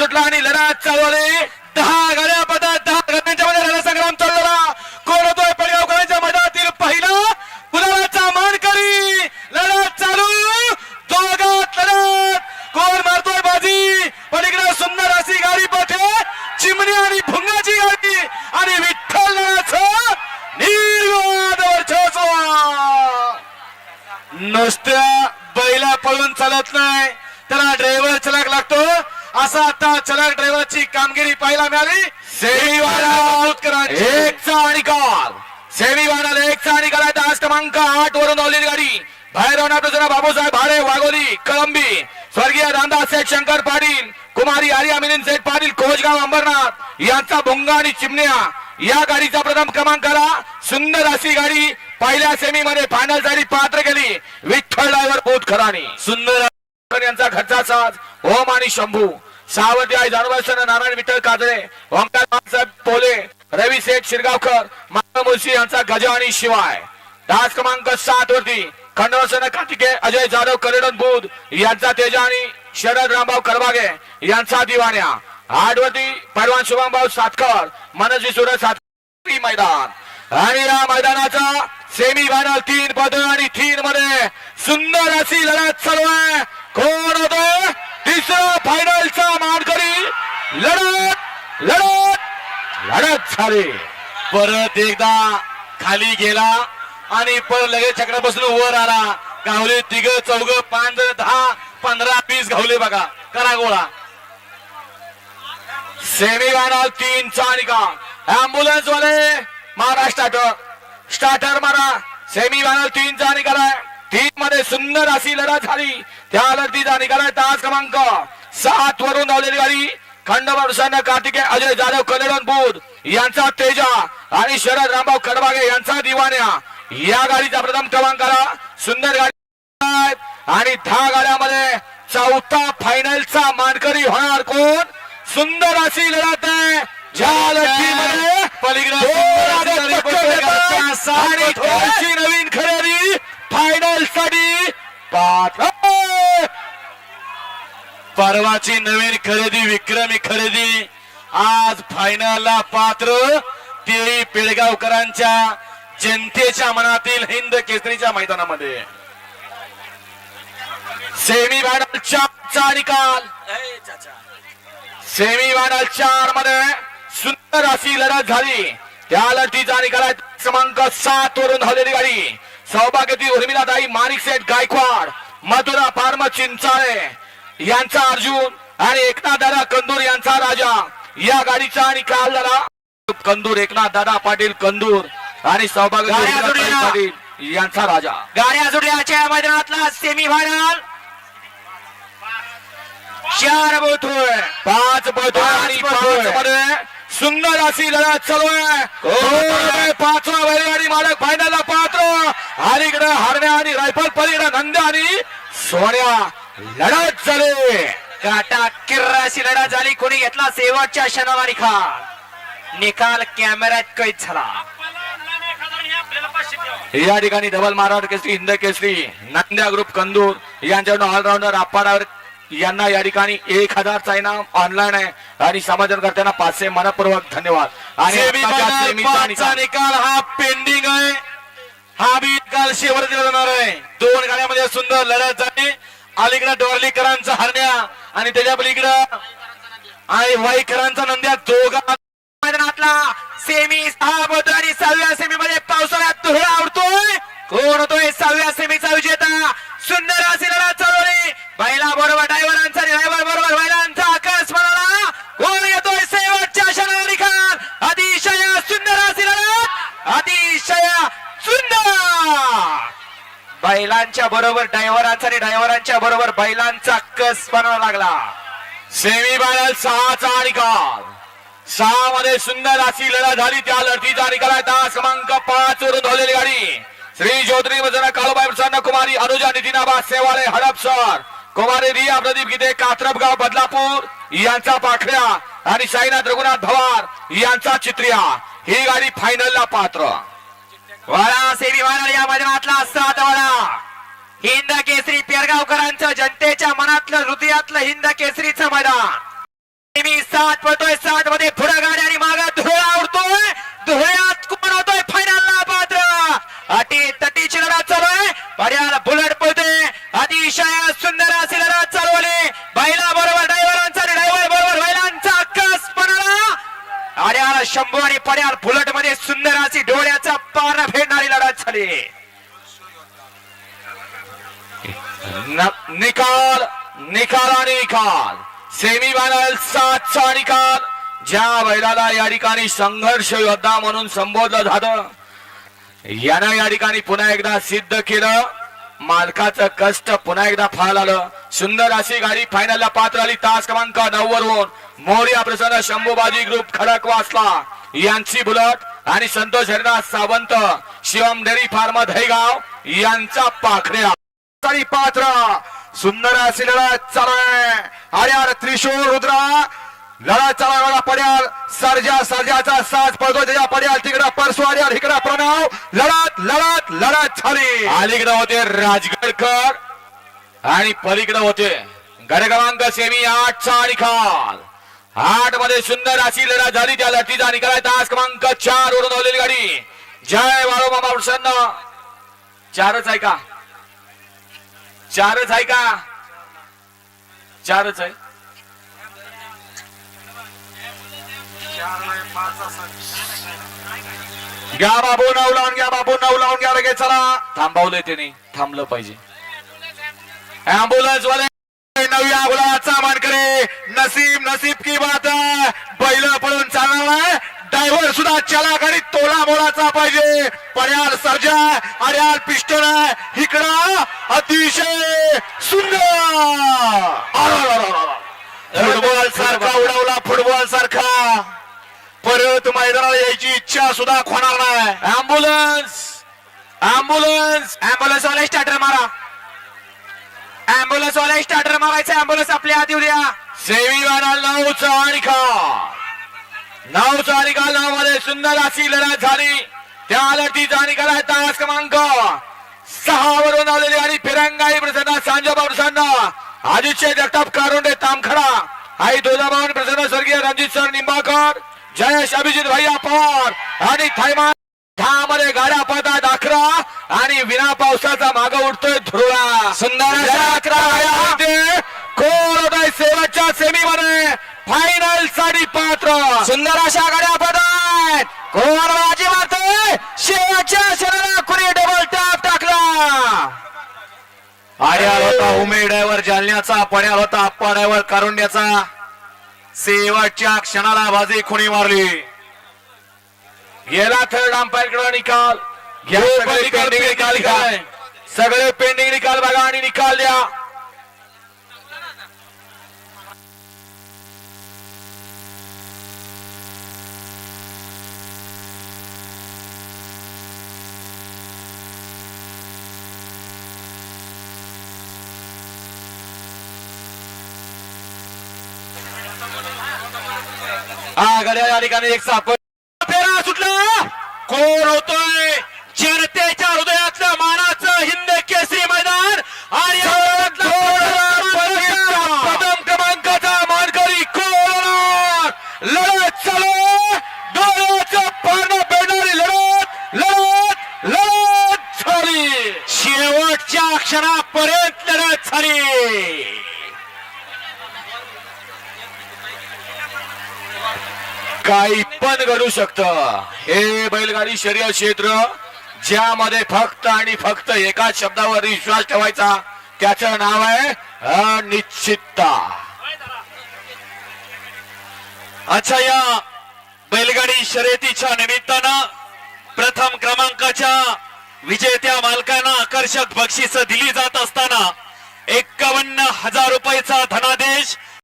सुटला आणि लढत चालवली दहा गाड्या पदात दहा गाड्यांच्या मध्ये लढा संग्राम चाललेला. कोण होतोय पडगावकरांच्या मधातील पहिला? गुलाबाचा मानकरी. लढत चालू. दोघात लढत. कोण मारतोय बाजी? पलीकडे सुंदर अशी गाडी पठे. चिमणी आणि भुंगाची गाडी. आणि विठ्ठल निर्वाद नुसत्या बैला पळून चालत नाही. त्याला ड्रायव्हर चलाक लागतो. असा आता चलाक ड्रायव्हरची कामगिरी पाहायला मिळाली. एकचा आणि कॉल सेमीवाडाला एकचा आणि कॉल आहे. आज क्रमांक आठ वरून धावलेली गाडी. बाहेर होणार बाबूसाहेब भाडे वाघोली कळंबी. स्वर्गीय रामदास शेठ शंकर पाटील कुमारी आर्या मिलिंद शेठ पाटील कोजगाव अंबरनाथ यांचा भुंगा आणि चिमण्या. या गाडीचा प्रथम क्रमांक आला. सुंदर अशी गाडी. पहिल्या सेमी मध्ये फायनलसाठी पात्र केली. विठ्ठल ड्रायव्हर बोध खराणी सुंदर यांचा घरचा साज. ओम आणि शंभू. सावधी आई जानवासन नारायण विठ्ठल काजळे ओंकार बाळासाहेब पोले रवी शेठ शिरगावकर मानव मुळशी यांचा गज आणि शिवाय. दास क्रमांक सात वरती खंडवासन कार्तिके अजय जाधव करेडन बुध यांचा तेजा आणि शरद रामभाऊ करबागे यांचा दिवाण्या. आठ वरती परवान शुभमभाऊ सातकर मनजी सुरज सातकर मैदान. आणि या मैदानाचा सेमी फायनल तीन पद आणि तीन मध्ये सुंदर अशी लढत चालू आहे. कोण होतो तिसरा फायनलचा मानकरी. लढत लढत लढत झाली. परत एकदा खाली गेला आणि परत लगेच चक्रापासून बसून वर आला. गावले तिघ चौघ पाच दहा पंधरा वीस गावले बघा. करा गोळा. सेमी फायनल तीन चा निकाल. अँब्युलन्स वाले मारा स्टार्टर स्टार्टर मारा. सेमी फायनल तीन चा निकाल आहे. तीन मध्ये सुंदर अशी लढत झाली. त्या लढतीचा निकाल आहे तास क्रमांक सात वरून धावलेली गाडी. खंडोबा प्रसन्न कार्तिके अजय जाधव कलेडन बुध यांचा तेजा आणि शरद रामभाऊ कडबागे यांचा दिवाण्या या गाडीचा प्रथम क्रमांक आला. सुंदर गाडी. आणि दहा गाड्यामध्ये चौथा फायनलचा मानकरी होणार कोण? सुंदर अशी लढत आहे. ज्या लढतीमध्ये पलीकडे नवीन खरेदी. साठी पात्र परवाची नवीन खरेदी विक्रमी खरेदी. आज फायनलला पात्र तेही पेडगावकरांच्या जनतेच्या मनातील हिंद केसरीच्या मैदानामध्ये. सेमी फायनल चारचा निकाल. सेमी फायनल चारमध्ये सुंदर अशी लढत झाली. त्या लढतीचा निकाल आहे क्रमांक सात वरून धावलेली गाडी. सौभाग्यवती उर्मिलाताई माणिक सेठ गायकवाड मधुरा फार्म चिंचाळे यांचा अर्जुन आणि एकनाथ दादा कंदूर यांचा राजा. या गाडीचा निकाल झाला कंदूर एकनाथ दादा पाटील कंदूर आणि जोडल्या. पाटील यांचा राजा. गाड्या जोडल्याच्या मैदानातला सेमी फायनल चार बोथ पाच बदल आणि पाच. मध्ये सुंदर अशी लढत चालू आहे. पाचवा बैलगाडी मालक फायनलला पात्र. अलीकडे हरण्या आणि रायफल पलीकडे नंद्या आणि सोन्या. लढत झाली. काटा किर्राशी लढा झाली. कोणी घेतला? शेवटच्या क्षणाला निकाल निकाल कॅमेऱ्यात कैद झाला. या ठिकाणी डबल माराड केसरी हिंद केसरी नंद्या ग्रुप कंदूर यांच्याकडून ऑलराऊंडर आप्पाडावर यांना या ठिकाणी एक हजारचा इनाम ऑनलाईन आहे. आणि समाधानकर्त्यांना पाचशे मनपूर्वक धन्यवाद. आणि. निकाल. हा पेंडिंग आहे. हा बी काल शेवट दिला जाणार आहे. दोन गाड्यामध्ये सुंदर लढत झाली अलीकडे डोरलीकरांचा हरण्या आणि त्याच्या पलीकडं आणि वाईकरांचा नंद्या दोघा. मैदानातला सेमी सहा बदल आणि सहाव्या सेमी मध्ये पावसाळ्यात तुहळा आवडतोय. कोण होतोय? सहाव्या सेमीचा विजेता. सुंदर अशी लढत चालवली बैला बरोबर ड्रायव्हरांचा ड्रायव्हर बरोबर बैलांचा आकाश म्हणाला कोण येतोय? शेवटच्या क्षणाला निकाल अतिशय सुंदर अशी लढत. अतिशय सुंदर बैलांच्या बरोबर ड्रायव्हरांचा आणि ड्रायव्हरांच्या बरोबर बैलांचा कस बनवा लागला. सेमी फायनल सहाचा निकाल. सहा मध्ये सुंदर अशी लढा झाली त्या लढतीचा निकाल आहे. तास क्रमांक पाच वरून धावलेली गाडी. श्री ज्योतिरी वजना काळूबाई प्रसन्न कुमारी अनुजा नितीनाबा सेवाळे हडपसर कुमारी रिया प्रदीप गीते कात्रपगाव बदलापूर यांचा पाखऱ्या आणि साईनाथ रघुनाथ भवार यांचा चित्रिया. ही गाडी फायनलला पात्र. वाडा सेमी फायनल या मैदानातला सात वाडा. हिंद केसरी पेरगावकरांचं जनतेच्या मनातलं हृदयातलं हिंद केसरीचं मैदान. सात पडतोय सात मध्ये पुढे गाडी आणि मागा धुळा उडतोय. धुळ्यात कोण होतोय फायनलला पात्र? अटी तटी लढत चालू आहे. पर्याला बुलेट पळते अतिशय सुंदर अशी चालवले बैला बरोबर ड्रायव्हरांचा ड्रायव्हर बरोबर बैलांचा कस पणाला. अड्याला शंभू आणि पड्याल बुलेटमध्ये सुंदर अशी डोळे पारणा फेडणारी लढत झाली. निकाल निकाल आणि निकाल. सेमी फायनल सातचा निकाल. ज्या बैलाला या ठिकाणी संघर्ष योद्धा म्हणून संबोधलं झालं यानं या ठिकाणी पुन्हा एकदा सिद्ध केलं. मालकाचं कष्ट पुन्हा एकदा फळ आलं सुंदर अशी गाडी फायनलला पात्र आली तास क्रमांक नऊ वरून मोर्या प्रसन्न शंभूबाजी ग्रुप खडक वाचला यांची बुलट. आणि संतोष हरिदास सावंत शिवम डेअरी फार्म धैगाव यांचा पाखड्या सारी पात्र सुंदर अशी लढा चालू आहे हरियार त्रिशूर रुद्रा लढा चालू पड्याल सर्जा सर्जाचा साज पडतो त्याच्या पड्याल तिकडं परसू हरियार इकडं प्रणव. लढत लढत लढत झाली. अलीकडे होते राजगडकर आणि पलीकडे होते गड सेमी आठचा निकाल आठमध्ये सुंदर अशी लढा झाली त्या लढतीचा निकाल आहे तास क्रमांक चार वरून आलेली गाडी. जय बाळोमामा प्रसन्न. चारच आहे का? चारच आहे का? चारच आहे. घ्या बाबू नऊ लावून घ्या बाबू नऊ लावून घ्या लगेच चला. थांबवलंय त्याने थांबलं पाहिजे. अँब्युलन्स वाले नवया गुलाबाचा मानकरे नसीब नसीब की बात. बैल पळून चालणार ड्रायव्हर सुद्धा चला गाडी तोला मोलाचा पाहिजे. पर्याल सर्जा अर्याल पिस्टन आहे. इकडं अतिशय सुंदर. फुटबॉल सारखा उडवला फुटबॉल सारखा. परत मैदानाला यायची इच्छा सुद्धा होणार नाही. अँब्युलन्स अँब्युलन्स अँब्युलन्स वाला स्टार्टर मारा. अँबुलन्स वाला स्टार्टर मारायचा. अँबुलन्स आपल्या आधी उद्या सेवी वाला नऊचा निकाल नऊचा निकाल नावमध्ये सुंदर अशी लढत झाली. त्या लढतीचा निकाल आहे तास क्रमांक सहा वरून आलेली आणि फिरंगाई प्रसन्न सांजोबा प्रसन्न आदित्य जगताप कारुंडे तामखडा आई दोदाभावन प्रसन्न स्वर्गीय रणजित सर निंबाकर जयेश अभिजित भैया पवार आणि थैमान मध्ये गाड्या पळतात अकरा आणि विना पावसाचा माग उठतोय धुळा सुंदर अकरा. कोण होत आहे शेवटच्या सेमी मध्ये फायनलसाठी पात्र. सुंदर अशा गाड्या पळतात कोण बाजी मारतोय? शेवटच्या क्षणाला कुणी डबल टॅप टाकला? आर्याल होता उमेश ड्रायव्हर जालन्याचा पड्याल होता ड्रायव्हर कारुंड्याचा. शेवटच्या क्षणाला बाजी खुणी मारली? गेला थर्ड अंपायर कडे निकाल. घ्या सगळे निकाल घ्या. सगळे पेंडिंग निकाल बघा आणि निकाल द्या. हा गड्या या ठिकाणी एक सुटला कोण होतोय. जनतेच्या हृदयातलं मानाचं हिंद केसरी मैदान आणि प्रथम क्रमांकाचा मानकरी होणार? लढत चालू डोळ्याचं पारणं पेडणारी लढत लढत लढत झाली. शेवटच्या क्षणापर्यंत लढत झाली. काही पण घडू शकत. हे बैलगाडी शर्यत क्षेत्र ज्यामध्ये फक्त आणि फक्त एकाच शब्दावर विश्वास ठेवायचा त्याचं नाव आहे अनिश्चितता. अच्छा या बैलगाडी शर्यतीच्या निमित्तानं प्रथम क्रमांकाच्या विजेत्या मालकांना आकर्षक बक्षीस दिली जात असताना एक्कावन्न हजार रुपयाचा धनादेश